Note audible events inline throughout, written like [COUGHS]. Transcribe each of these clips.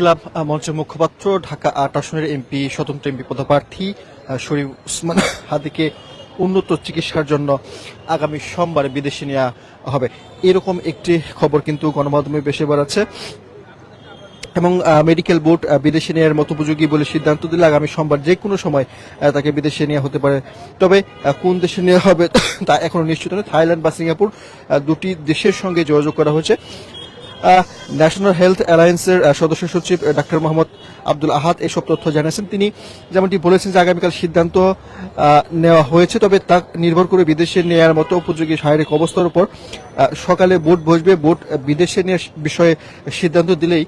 Club মঞ্চের মুখপাত্র, ঢাকা আট আসনের এমপি, স্বতন্ত্র এমপি পদপ্রার্থী শরীফ উসমান হাদিকে উন্নত চিকিৎসার জন্য আগামী সোমবার বিদেশে নেওয়া হবে। এরকম একটি খবর কিন্তু গণমাধ্যমে বেশি বাড়াচ্ছে এবং মেডিকেল বোর্ড বিদেশে নেওয়ার মতো উপযোগী বলে সিদ্ধান্ত দিলে আগামী সোমবার যে কোনো সময় তাকে বিদেশে নেওয়া হতে পারে। তবে কোন দেশে নেওয়া হবে তা এখনও নিশ্চিত নয়। থাইল্যান্ড বা সিঙ্গাপুর দুটি দেশের সঙ্গে যোগাযোগ করা হয়েছে। ন্যাশনাল হেলথ অ্যালায়েন্সের সদস্য সচিব ডাক্তার মোহাম্মদ আব্দুল আহাদ এসব তথ্য জানিয়েছেন। তিনি যেমনটি বলেছেন যে আগামীকাল সিদ্ধান্ত নেওয়া হয়েছে, তবে তা নির্ভর করে বিদেশে নেওয়ার মতো উপযোগী শারীরিক অবস্থার উপর সকালে বোট বসবে। বোট বিদেশে নেওয়ার বিষয়ে সিদ্ধান্ত দিলেই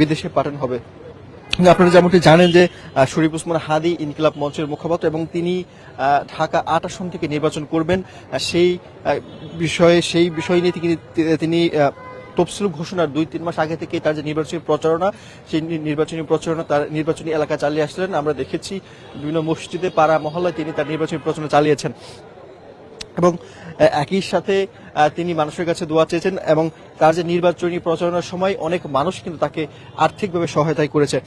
বিদেশে পাঠানো হবে। আপনারা যেমনটি জানেন যে শরীফ উসমান হাদি ইনকিলাব মঞ্চের মুখপাত্র এবং তিনি ঢাকা আট আসন থেকে নির্বাচন করবেন। সেই বিষয়ে, সেই বিষয় নিয়ে তিনি তফসিল ঘোষণার দুই, তিন মাস আগে থেকে তার যে নির্বাচনী প্রচারণা, সেই নির্বাচনী প্রচারণা তার নির্বাচনী এলাকা চালিয়ে আসলেন। আমরা দেখেছি বিভিন্ন মসজিদে, পাড়া, মহল্লায় তিনি তার নির্বাচনী প্রচারণা চালিয়েছেন। এবং একই সাথে তিনি মানুষের কাছে দোয়া চেয়েছেন এবং তার যে নির্বাচনী প্রচারণার সময় অনেক মানুষ কিন্তু তাকে আর্থিকভাবে সহায়তাই করেছে।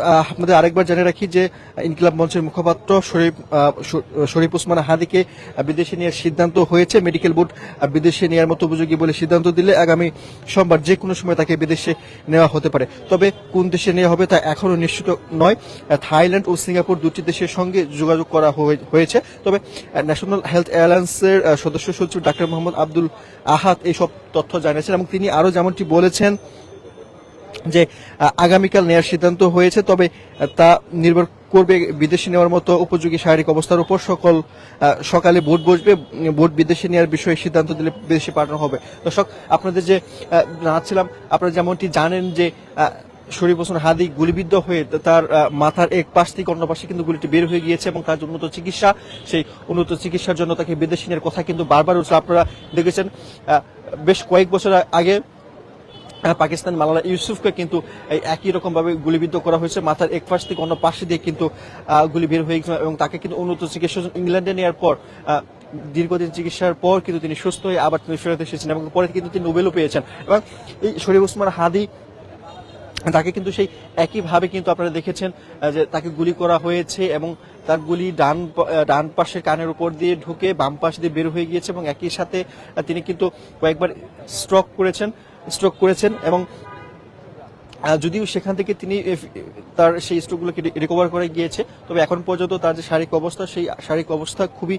আপনাদের আরেকবার জানিয়ে রাখি যে ইনকিলাব মঞ্চের মুখপাত্র শরীফ শরীফ উসমান হাদিকে বিদেশে নেওয়ার সিদ্ধান্ত হয়েছে। মেডিকেল বোর্ড বিদেশে নেওয়ার মতো উপযোগী বলে সিদ্ধান্ত দিলে আগামী সোমবার যে কোনো সময় তাকে বিদেশে নেওয়া হতে পারে। তবে কোন দেশে নেওয়া হবে তা এখনও নিশ্চিত নয়। থাইল্যান্ড ও সিঙ্গাপুর দুটি দেশের সঙ্গে যোগাযোগ করা হয়ে- হয়েছে। তবে ন্যাশনাল হেলথ অ্যালায়েন্সের আহ, সদস্য সচিব ডাক্তার মোহাম্মদ আব্দুল আহাদ এইসব তথ্য জানিয়েছেন এবং তিনি আরও যেমনটি বলেছেন যে আগামীকাল নেওয়ার সিদ্ধান্ত হয়েছে, তবে তা নির্ভর করবে বিদেশে নেওয়ার মতো উপযোগী শারীরিক অবস্থার উপর। সকল সকালে ভোট বসবে ভোট বিদেশে নেওয়ার বিষয়ে সিদ্ধান্ত দিলে বিদেশে পাঠানো হবে। দর্শক, আপনাদের যে জানাচ্ছিলাম, আপনারা যেমনটি জানেন যে শরীফ হোসেন হাদি গুলিবিদ্ধ হয়ে তার মাথার এক পাশ থেকে অন্য পাশে কিন্তু গুলিটি বের হয়ে গিয়েছে এবং তার উন্নত চিকিৎসা, সেই উন্নত চিকিৎসার জন্য তাকে বিদেশে নেওয়ার কথা কিন্তু বারবার উঠছে। আপনারা দেখেছেন বেশ কয়েক বছর আগে পাকিস্তান মালালা ইউসুফকে কিন্তু একই রকমভাবে গুলিবিদ্ধ করা হয়েছে। মাথার এক পাশ থেকে অন্য পাশে দিয়ে কিন্তু গুলি বের হয়ে গেছিল এবং তাকে কিন্তু উন্নত চিকিৎসা ইংল্যান্ডে নেওয়ার পর দীর্ঘদিন চিকিৎসার পর কিন্তু তিনি সুস্থ হয়ে আবার তিনি ফেরত এসেছেন এবং পরে কিন্তু তিনি নোবেলও পেয়েছেন। এবং এই শরীফ উসমান হাদি তাকে কিন্তু সেই একইভাবে কিন্তু আপনারা দেখেছেন যে তাকে গুলি করা হয়েছে এবং তার গুলি ডান ডান পাশের কানের উপর দিয়ে ঢুকে বাম পাশ দিয়ে বের হয়ে গিয়েছে এবং একই সাথে তিনি কিন্তু কয়েকবার স্ট্রোক করেছেন স্ট্রোক করেছেন এবং যদিও সেখান থেকে তিনি তার সেই স্ট্রোকগুলোকে রিকভার করে গিয়েছে, তবে এখন পর্যন্ত তার যে শারীরিক অবস্থা, সেই শারীরিক অবস্থা খুবই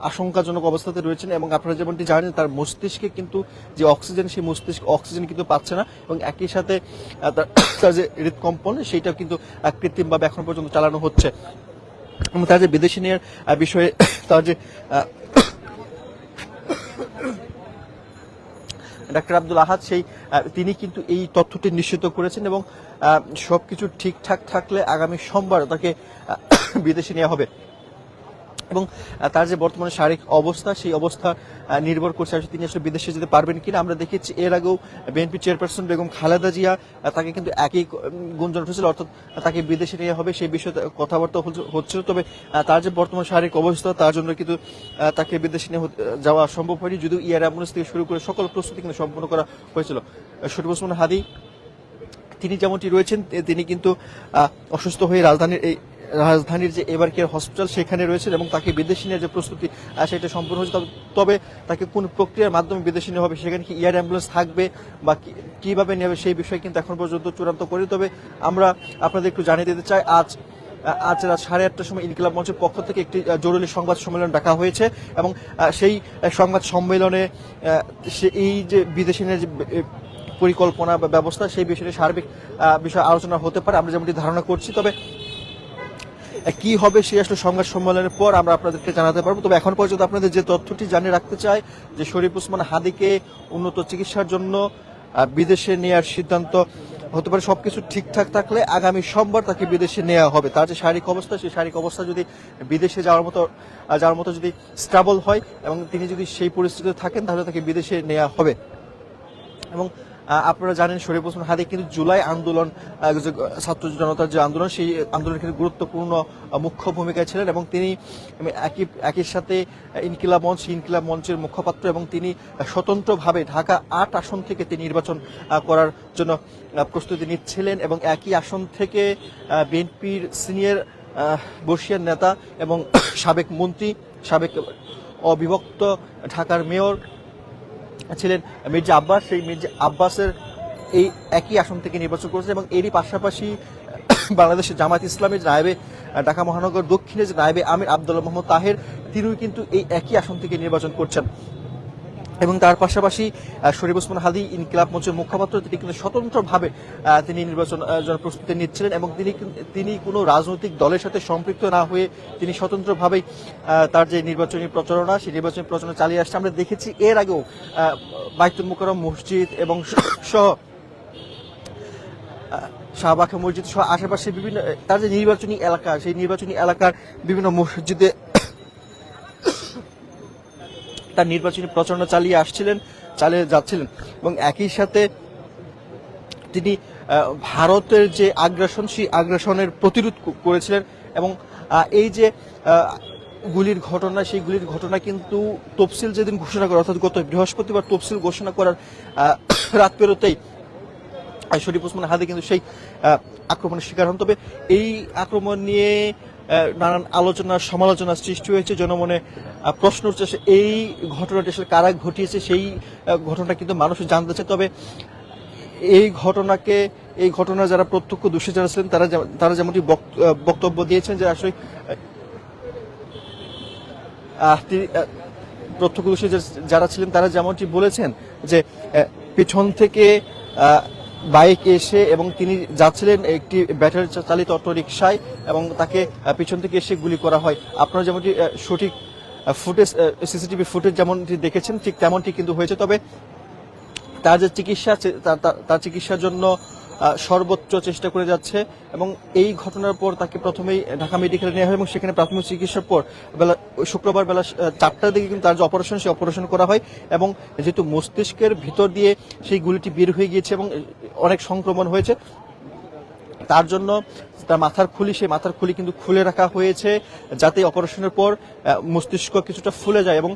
আশঙ্কাজনক অবস্থাতে রয়েছেন এবং আপনারা যেমনটি জানেন, তার মস্তিষ্কে কিন্তু যে অক্সিজেন, সেই মস্তিষ্ক অক্সিজেন কিন্তু পাচ্ছে না এবং একই সাথে তার- যে হৃদকম্পন, সেইটাও কিন্তু কৃত্রিমভাবে এখন পর্যন্ত চালানো হচ্ছে। এবং তার যে বিদেশি নেওয়ার বিষয়ে, তার যে ডাক্তার আব্দুল আহাদ, সেই তিনি কিন্তু এই তথ্যটি নিশ্চিত করেছেন এবং সবকিছু ঠিকঠাক থাকলে আগামী সোমবার তাকে বিদেশে নেওয়া হবে। এবং তার যে বর্তমানে শারীরিক অবস্থা, সেই অবস্থা নির্ভর করছে আসলে তিনি আসলে বিদেশে যেতে পারবেন কিনা। আমরা দেখেছি এর আগেও বিএনপি চেয়ারপারসন বেগম খালেদা জিয়া তাকে কিন্তু একই গুঞ্জন উঠেছিল, অর্থাৎ তাকে বিদেশে নেওয়া হবে সেই বিষয়ে কথাবার্তা হচ্ছে- হচ্ছিল। তবে তার যে বর্তমান শারীরিক অবস্থা, তার জন্য কিন্তু তাকে বিদেশে নিয়ে যাওয়া সম্ভব হয়নি। যদিও ইয়ার অ্যাম্বুলেন্স থেকে শুরু করে সকল প্রস্তুতি কিন্তু সম্পন্ন করা হয়েছিল। শরীফ ওসমান হাদি, তিনি যেমনটি রয়েছেন তিনি কিন্তু অসুস্থ হয়ে রাজধানীর এই রাজধানীর যে এবার কেয়ার হসপিটাল সেখানে রয়েছে এবং তাকে বিদেশি নেওয়ার যে প্রস্তুতি সেটা সম্পূর্ণ হয়েছে। তবে- তাকে কোন প্রক্রিয়ার মাধ্যমে বিদেশি নেওয়া হবে, সেখানে কি এয়ার অ্যাম্বুলেন্স থাকবে বা কীভাবে নেবে সেই বিষয়ে কিন্তু এখন পর্যন্ত চূড়ান্ত করি তবে আমরা আপনাদের একটু জানিয়ে দিতে চাই, আজ আজ রাত সাড়ে আটটার সময় ইনকিলাব মঞ্চের পক্ষ থেকে একটি জরুরি সংবাদ সম্মেলন ডাকা হয়েছে এবং সেই সংবাদ সম্মেলনে এই যে বিদেশি যে পরিকল্পনা বা ব্যবস্থা, সেই বিষয়ে সার্বিক বিষয়ে আলোচনা হতে পারে। আমরা যেমনটি ধারণা করছি, তবে কি হবে সেই আসলে সংবাদ সম্মেলনের পর আমরা আপনাদেরকে জানাতে পারব। তবে এখন পর্যন্ত আপনাদের যে তথ্যটি জানিয়ে রাখতে চাই, যে শরীফ উসমান হাদিকে উন্নত চিকিৎসার জন্য বিদেশে নেওয়ার সিদ্ধান্ত হতে পারে, সবকিছু ঠিকঠাক থাকলে আগামী সোমবার তাকে বিদেশে নেওয়া হবে। তার যে শারীরিক অবস্থা, সেই শারীরিক অবস্থা যদি বিদেশে যাওয়ার মতো যাওয়ার মতো যদি স্টেবল হয় এবং তিনি যদি সেই পরিস্থিতিতে থাকেন, তাহলে তাকে বিদেশে নেওয়া হবে। এবং আপনারা জানেন শরীফ ওসমান হাদি কিন্তু জুলাই আন্দোলন ছাত্র জনতার যে আন্দোলন, সেই আন্দোলনের ক্ষেত্রে গুরুত্বপূর্ণ মুখ্য ভূমিকায় ছিলেন এবং তিনি একই একই সাথে ইনকিলাব মঞ্চ, ইনকিলাব মঞ্চের মুখপাত্র এবং তিনি স্বতন্ত্রভাবে ঢাকা আট আসন থেকে তিনি নির্বাচন করার জন্য প্রস্তুতি নিচ্ছিলেন এবং একই আসন থেকে বিএনপির সিনিয়র বর্ষিয়ার নেতা এবং সাবেক মন্ত্রী, সাবেক অবিভক্ত ঢাকার মেয়র ছিলেন মির্জা আব্বাস, সেই মির্জা আব্বাসের এই একই আসন থেকে নির্বাচন করেছেন এবং এরই পাশাপাশি [COUGHS] বাংলাদেশের জামাত ইসলামের নায়েবে ঢাকা মহানগর দক্ষিণের যে নায়েবে আমির আবদুল্লাহ মোহাম্মদ তাহের, তিনিও কিন্তু এই একই আসন থেকে নির্বাচন করছেন। এবং তার পাশাপাশি শরীফ ওসমান হাদি ইনকিলাব মঞ্চের মুখপাত্র, তিনি কিন্তু স্বতন্ত্রভাবে তিনি নির্বাচন প্রস্তুতি নিচ্ছিলেন এবং তিনি তিনি কোনো রাজনৈতিক দলের সাথে সম্পৃক্ত না হয়ে তিনি স্বতন্ত্রভাবেই তার যে নির্বাচনী প্রচারণা, সেই নির্বাচনী প্রচারণা চালিয়ে আসছে। আমরা দেখেছি এর আগেও বাইতুল মুকাররম মসজিদ এবং সহ শাহবাগ মসজিদ সহ আশেপাশে বিভিন্ন, তার যে নির্বাচনী এলাকা, সেই নির্বাচনী এলাকার বিভিন্ন মসজিদে তার নির্বাচনী প্রচারণা চালিয়ে আসছিলেন, চালিয়ে যাচ্ছিলেন এবং একই সাথে তিনি ভারতের যে আগ্রাসন, সেই আগ্রাসনের প্রতিরোধ করেছিলেন এবং এই যে গুলির ঘটনা, সেই গুলির ঘটনা কিন্তু তফসিল যেদিন ঘোষণা করা, অর্থাৎ গত বৃহস্পতিবার তফসিল ঘোষণা করার [COUGHS] রাত পেরোতেই শরীফ ওসমান হাদি কিন্তু সেই আক্রমণের শিকার হন। তবে এই আক্রমণ নিয়ে নানান আলোচনা, সমালোচনা সৃষ্টি হয়েছে, জনমনে প্রশ্ন উঠছে এই ঘটনাটি আসলে কারা ঘটিয়েছে, সেই ঘটনাটা কিন্তু মানুষ জানতে চায়। তবে এই ঘটনাকে, এই ঘটনা যারা প্রত্যক্ষ দোষী যারা ছিলেন, তারা তারা যেমনটি বক্তব্য দিয়েছেন যে আসলে প্রত্যক্ষদর্শী যারা ছিলেন, তারা যেমনটি বলেছেন যে পিছন থেকে বাইক এসে এবং তিনি যাচ্ছিলেন একটি ব্যাটারি চালিত অটো রিক্সায় এবং তাকে পিছন থেকে এসে গুলি করা হয়। আপনারা যেমনটি সঠিক ফুটেজ সিসিটিভি ফুটেজ যেমনটি দেখেছেন, ঠিক তেমনটি কিন্তু হয়েছে। তবে তার যে চিকিৎসা তার- চিকিৎসার জন্য সর্বোচ্চ চেষ্টা করে যাচ্ছে এবং এই ঘটনার পর তাকে প্রথমেই ঢাকা মেডিকেলে নেওয়া হয় এবং সেখানে প্রাথমিক চিকিৎসার পর বেলা, শুক্রবার বেলা চারটার দিকে কিন্তু তার যে অপারেশন, সেই অপারেশন করা হয় এবং যেহেতু মস্তিষ্কের ভিতর দিয়ে সেই গুলিটি বের হয়ে গিয়েছে এবং অনেক সংক্রমণ হয়েছে তার জন্য তার মাথার খুলি, সেই মাথার খুলি কিন্তু খুলে রাখা হয়েছে যাতে অপারেশনের পর মস্তিষ্ক কিছুটা ফুলে যায় এবং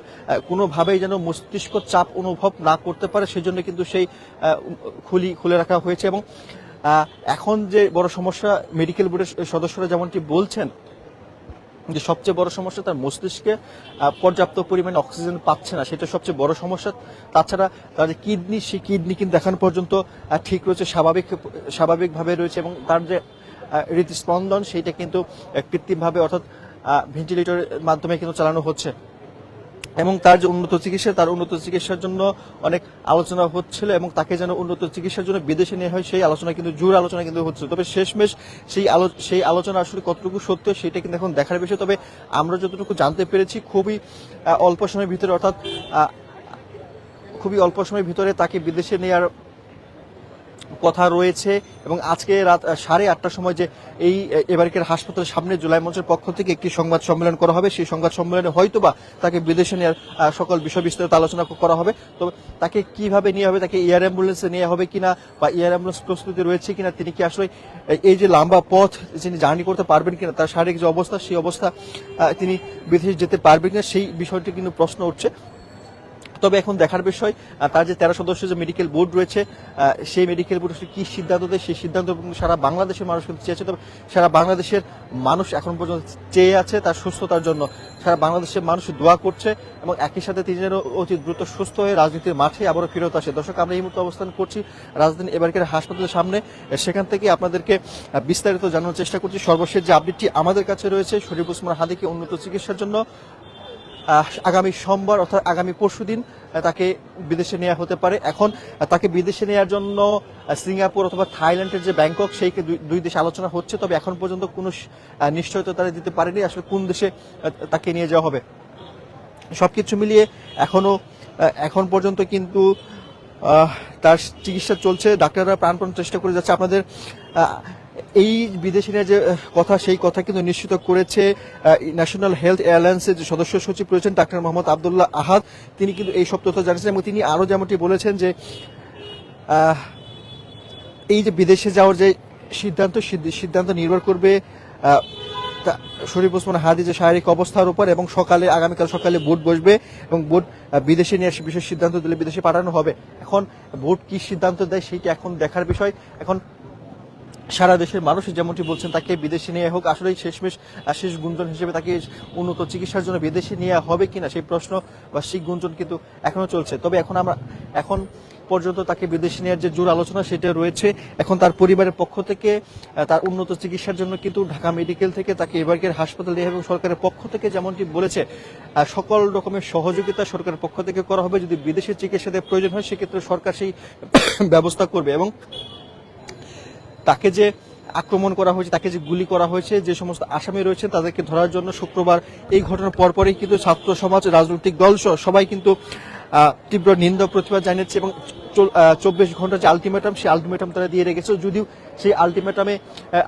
কোনোভাবেই যেন মস্তিষ্ক চাপ অনুভব না করতে পারে, সেজন্য কিন্তু সেই খুলি খুলে রাখা হয়েছে এবং এখন যে বড় সমস্যা মেডিকেল বোর্ডের সদস্যরা যেমনটি বলছেন যে সবচেয়ে বড় সমস্যা তার মস্তিষ্কে পর্যাপ্ত পরিমাণে অক্সিজেন পাচ্ছে না। সেটা সবচেয়ে বড় সমস্যা। তাছাড়া তার যে কিডনি সে কিডনি কিন্তু দেখানো পর্যন্ত ঠিক রয়েছে, স্বাভাবিক, স্বাভাবিকভাবে রয়েছে এবং তার যে হৃদস্পন্দন সেইটা কিন্তু কৃত্রিমভাবে অর্থাৎ ভেন্টিলেটরের মাধ্যমে কিন্তু চালানো হচ্ছে। এবং তার যে উন্নত চিকিৎসা, তার উন্নত চিকিৎসার জন্য অনেক আলোচনা হচ্ছিল এবং তাকে যেন উন্নত চিকিৎসার জন্য বিদেশে নেওয়া হয়, সেই আলোচনা কিন্তু, জোর আলোচনা কিন্তু হচ্ছে তবে শেষমেশ সেই সেই আলোচনা আসলে কতটুকু সত্য সেটা কিন্তু এখন দেখার বিষয়। তবে আমরা যতটুকু জানতে পেরেছি, খুবই অল্প সময়ের ভিতরে, অর্থাৎ খুবই অল্প সময়ের ভিতরে তাকে বিদেশে নেওয়ার কথা রয়েছে এবং আজকে রাত সাড়ে আটটার সময় যে এই এবারকের হাসপাতালের সামনে জুলাই মঞ্চের পক্ষ থেকে একটি সংবাদ সম্মেলন করা হবে। সেই সংবাদ সম্মেলনে হয়তোবা তাকে বিদেশে নেওয়ার সকল বিষয় বিস্তারিত আলোচনা করা হবে। তবে তাকে কীভাবে নেওয়া হবে, তাকে এয়ার অ্যাম্বুলেন্সে নেওয়া হবে কিনা বা এয়ার অ্যাম্বুলেন্স প্রস্তুতি রয়েছে কিনা, তিনি কি আসলে এই যে লম্বা পথ তিনি জার্নি করতে পারবেন কিনা, তার শারীরিক যে অবস্থা, সেই অবস্থা তিনি বিদেশে যেতে পারবেন কিনা, সেই বিষয়টি কিন্তু প্রশ্ন উঠছে। তবে এখন দেখার বিষয় তার যে তেরো সদস্য যে মেডিকেল বোর্ড রয়েছে সেই মেডিকেল বোর্ড কি সিদ্ধান্ত দেয়, সেই সিদ্ধান্ত সারা বাংলাদেশের মানুষ কিন্তু চেয়েছে, তবে সারা বাংলাদেশের মানুষ এখন পর্যন্ত চেয়ে আছে তার সুস্থতার জন্য। সারা বাংলাদেশের মানুষ দোয়া করছে এবং একই সাথে তিনি যেন অতি দ্রুত সুস্থ হয়ে রাজনীতির মাঠে আবারও ফেরত আসে। দর্শক, আমরা এই মুহূর্তে অবস্থান করছি রাজধানী এবারকের হাসপাতালের সামনে। সেখান থেকে আপনাদেরকে বিস্তারিত জানানোর চেষ্টা করছি। সর্বশেষ যে আপডেটটি আমাদের কাছে রয়েছে, শরীফ ওসমান হাদিকে উন্নত চিকিৎসার জন্য। আগামী সোমবার অর্থাৎ আগামী পরশু দিন তাকে বিদেশে নেওয়া হতে পারে। এখন তাকে বিদেশে নেওয়ার জন্য সিঙ্গাপুর অথবা থাইল্যান্ডের যে ব্যাংকক, সেই দুই- দেশে আলোচনা হচ্ছে। তবে এখন পর্যন্ত কোনো নিশ্চয়তা তারা দিতে পারেনি। আসলে কোন দেশে তাকে নিয়ে যাওয়া হবে? সবকিছু মিলিয়ে এখনও এখন পর্যন্ত কিন্তু তার চিকিৎসা চলছে, ডাক্তাররা প্রাণপণ চেষ্টা করে যাচ্ছে। আপনাদের এই বিদেশি নিয়ে যে কথা, সেই কথা কিন্তু নিশ্চিত করেছে ন্যাশনাল হেলথ এয়ারলাইন্সের যে সদস্য সচিব রয়েছেন ডাক্তার মোহাম্মদ আবদুল্লাহ আহাদ। তিনি কিন্তু এই সব তথ্য জানিয়েছেন এবং তিনি আরও যেমনটি বলেছেন যে এই যে বিদেশে যাওয়ার যে সিদ্ধান্ত সিদ্ধান্ত নির্ভর করবে শরীফ ওসমান হাদি যে শারীরিক অবস্থার উপর এবং সকালে, আগামীকাল সকালে ভোট বসবে এবং ভোট বিদেশে নিয়ে বিশেষ সিদ্ধান্ত দিলে বিদেশে পাঠানো হবে। এখন ভোট কি সিদ্ধান্ত দেয় সেইটা এখন দেখার বিষয়। এখন সারা দেশের মানুষ যেমনটি বলছেন, তাকে বিদেশে নিয়ে হোক আসলে শেষমেশ শেষ গুঞ্জন হিসেবে তাকে উন্নত চিকিৎসার জন্য বিদেশে নেওয়া হবে কিনা সেই প্রশ্ন বা সেই গুঞ্জন কিন্তু এখনও চলছে। তবে এখন আমরা, এখন পর্যন্ত তাকে বিদেশে নেওয়ার যে জোর আলোচনা সেটা রয়েছে। এখন তার পরিবারের পক্ষ থেকে তার উন্নত চিকিৎসার জন্য কিন্তু ঢাকা মেডিকেল থেকে তাকে এবারকের হাসপাতাল এবং সরকারের পক্ষ থেকে যেমনটি বলেছে সকল রকমের সহযোগিতা সরকারের পক্ষ থেকে করা হবে। যদি বিদেশে চিকিৎসাতে প্রয়োজন হয়, সেক্ষেত্রে সরকার সেই [COUGHS] ব্যবস্থা করবে এবং তাকে যে আক্রমণ করা হয়েছে, তাকে যে গুলি করা হয়েছে, যে সমস্ত আসামি রয়েছে তাদেরকে ধরার জন্য শুক্রবার এই ঘটনার পরপরই কিন্তু ছাত্র সমাজ, রাজনৈতিক দল সবাই কিন্তু তীব্র নিন্দা প্রতিবাদ জানিয়েছে এবং চব্বিশ ঘণ্টা যে আলটিমেটাম সেই আলটিমেটাম তারা দিয়ে রেখেছে। যদিও সেই আলটিমেটামে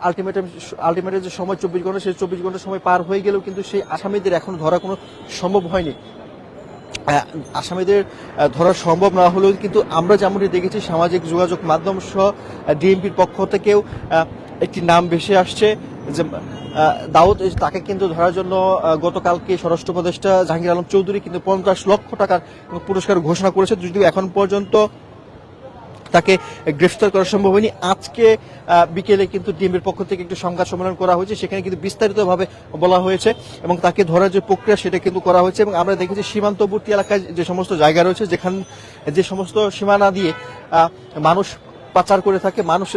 আলটিমেটাম আলটিমেটের যে সময় চব্বিশ ঘণ্টা, সেই চব্বিশ ঘণ্টা সময় পার হয়ে গেলেও কিন্তু সেই আসামিদের এখন ধরা কোনো সম্ভব হয়নি। আসামিদের ধরা সম্ভব না হলেও কিন্তু আমরা যেমনটি দেখেছি, সামাজিক যোগাযোগ মাধ্যম সহ ডিএমপির পক্ষ থেকেও একটি নাম ভেসে আসছে যে দাউদ তাকে কিন্তু ধরার জন্য গতকালকে স্বরাষ্ট্র উপদেষ্টা জাহাঙ্গীর আলম চৌধুরী কিন্তু পঞ্চাশ লক্ষ টাকার পুরস্কার ঘোষণা করেছে। যদিও এখন পর্যন্ত তাকে গ্রেফতার করা সম্ভব হয়নি। আজকে বিকেলে কিন্তু টিমের পক্ষ থেকে একটি সংবাদ সম্মেলন করা হয়েছে। সেখানে কিন্তু বিস্তারিতভাবে বলা হয়েছে এবং তাকে ধরার যে প্রক্রিয়া সেটা কিন্তু করা হয়েছে এবং আমরা দেখেছি সীমান্তবর্তী এলাকায় যে সমস্ত জায়গা রয়েছে, যেখান, যে সমস্ত সীমানা দিয়ে মানুষ পাচার করে থাকে, মানুষ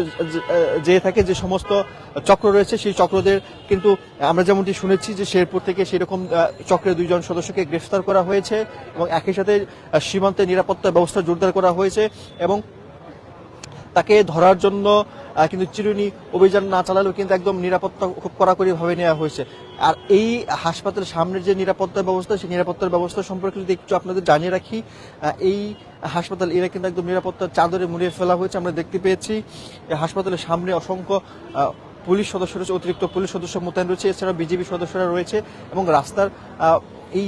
যে থাকে, যে সমস্ত চক্র রয়েছে, সেই চক্রদের কিন্তু আমরা যেমনটি শুনেছি যে শেরপুর থেকে সেরকম চক্রের দুইজন সদস্যকে গ্রেফতার করা হয়েছে এবং একই সাথে সীমান্তে নিরাপত্তা ব্যবস্থা জোরদার করা হয়েছে এবং তাকে ধরার জন্য কিন্তু চিরুনি অভিযান না চালালেও কিন্তু একদম নিরাপত্তা খুব কড়াকড়ি ভাবে নেওয়া হয়েছে। আর এই হাসপাতালের সামনের যে নিরাপত্তা ব্যবস্থা, সেই নিরাপত্তার ব্যবস্থা সম্পর্কে যদি একটু আপনাদের জানিয়ে রাখি এই হাসপাতাল এরা কিন্তু একদম নিরাপত্তার চাদরে মুড়িয়ে ফেলা হয়েছে, আমরা দেখতে পেয়েছি। হাসপাতালের সামনে অসংখ্য পুলিশ সদস্য রয়েছে, অতিরিক্ত পুলিশ সদস্য মোতায়েন রয়েছে, এছাড়া বিজেপি সদস্যরা রয়েছে এবং রাস্তার এই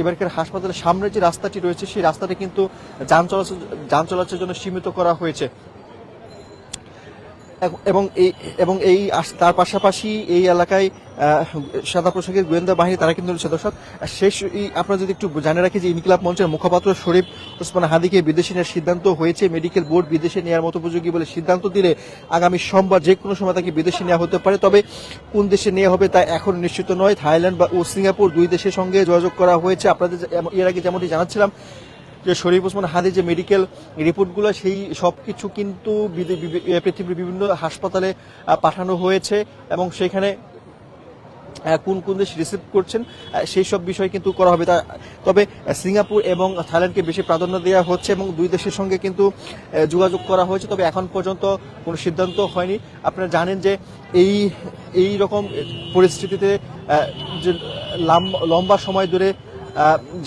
এবারকার হাসপাতালের সামনে যে রাস্তাটি রয়েছে, সেই রাস্তাটি কিন্তু যান চলাচল, যান চলাচলের জন্য সীমিত করা হয়েছে। এবং- এই, এবং এই তার পাশাপাশি এই এলাকায় সাদা পোশাকের গোয়েন্দা বাহিনী, তারা কিন্তু দর্শক শেষ আপনারা যদি একটু জানে রাখি যে ইনকিলাব মঞ্চের মুখপাত্র শরীফ ওসমান হাদিকে বিদেশে নেওয়ার সিদ্ধান্ত হয়েছে, মেডিকেল বোর্ড বিদেশে নেওয়ার মতো উপযোগী বলে সিদ্ধান্ত দিলে আগামী সোমবার যে কোনো সময় তাকে বিদেশে নেওয়া হতে পারে। তবে কোন দেশে নেওয়া হবে তা এখন নিশ্চিত নয়। থাইল্যান্ড বা ও সিঙ্গাপুর দুই দেশের সঙ্গে যোগাযোগ করা হয়েছে। আপনাদের এর আগে যেমনটি জানাচ্ছিলাম যে শরীফ ওসমান হাদি যে মেডিকেল রিপোর্টগুলো সেই সব কিছু কিন্তু পৃথিবীর বিভিন্ন হাসপাতালে পাঠানো হয়েছে এবং সেখানে কোন কোন দেশ রিসিভ করছেন সেই সব বিষয় কিন্তু করা হবে। তবে সিঙ্গাপুর এবং থাইল্যান্ডকে বেশি প্রাধান্য দেওয়া হচ্ছে এবং দুই দেশের সঙ্গে কিন্তু যোগাযোগ করা হয়েছে, তবে এখন পর্যন্ত কোনো সিদ্ধান্ত হয়নি। আপনারা জানেন যে এই এই রকম পরিস্থিতিতে যে লাম- লম্বা সময় ধরে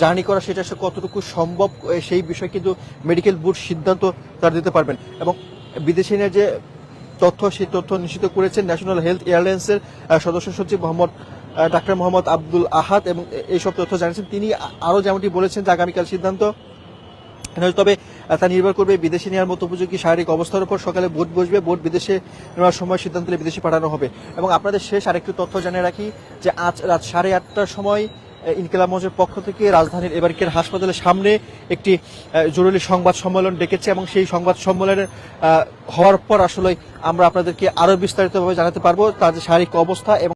জার্নি করা সেটা আসলে কতটুকু সম্ভব সেই বিষয়ে কিন্তু মেডিকেল বোর্ড সিদ্ধান্ত তারা দিতে পারবেন। এবং বিদেশি নিয়ে যে তথ্য, সেই তথ্য নিশ্চিত করেছেন ন্যাশনাল হেলথ এয়ারলাইন্সের সদস্য সচিব মোহাম্মদ ডাক্তার মোহাম্মদ আব্দুল আহাদ এবং এইসব তথ্য জানিয়েছেন। তিনি আরও যেমনটি বলেছেন যে আগামীকাল সিদ্ধান্ত তবে তা নির্ভর করবে বিদেশে নেওয়ার মতো উপযোগী শারীরিক অবস্থার উপর। সকালে ভোট বসবে ভোট বিদেশে নেওয়ার সময় সিদ্ধান্ত বিদেশে পাঠানো হবে। এবং আপনাদের শেষ আরেকটি তথ্য জানিয়ে রাখি যে আজ রাত সাড়ে আটটার সময় ইনকিলাব মঞ্চের পক্ষ থেকে রাজধানীর এবারকের হাসপাতালের সামনে একটি জরুরি সংবাদ সম্মেলন ডেকেছে এবং সেই সংবাদ সম্মেলনের হওয়ার পর আসলে আমরা আপনাদেরকে আরও বিস্তারিতভাবে জানাতে পারব তাদের শারীরিক অবস্থা এবং